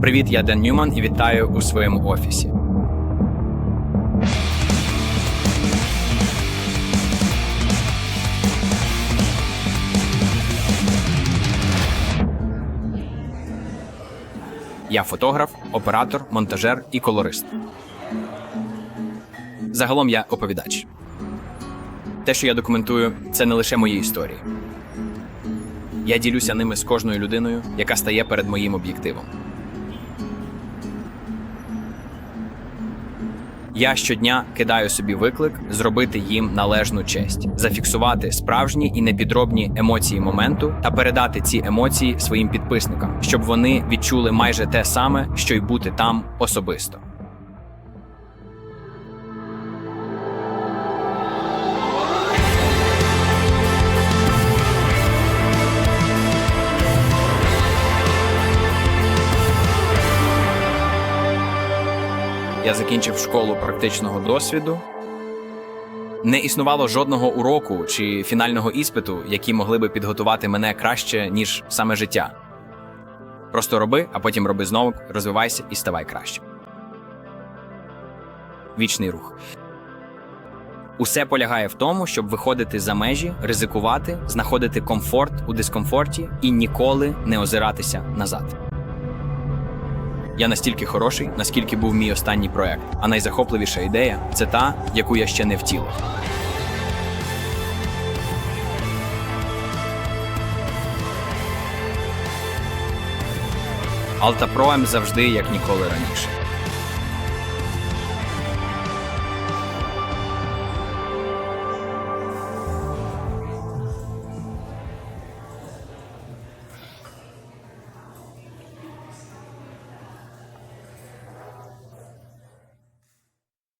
Привіт, я Ден Ньюман і вітаю у своєму офісі. Я фотограф, оператор, монтажер і колорист. Загалом я оповідач. Те, що я документую, це не лише мої історії. Я ділюся ними з кожною людиною, яка стає перед моїм об'єктивом. Я щодня кидаю собі виклик зробити їм належну честь, зафіксувати справжні і непідробні емоції моменту та передати ці емоції своїм підписникам, щоб вони відчули майже те саме, що й бути там особисто. Я закінчив школу практичного досвіду. Не існувало жодного уроку чи фінального іспиту, які могли би підготувати мене краще, ніж саме життя. Просто роби, а потім роби знову, розвивайся і ставай краще. Вічний рух. Усе полягає в тому, щоб виходити за межі, ризикувати, знаходити комфорт у дискомфорті і ніколи не озиратися назад. Я настільки хороший, наскільки був мій останній проект. А найзахопливіша ідея це та, яку я ще не втілив. Алтапроем завжди як ніколи раніше.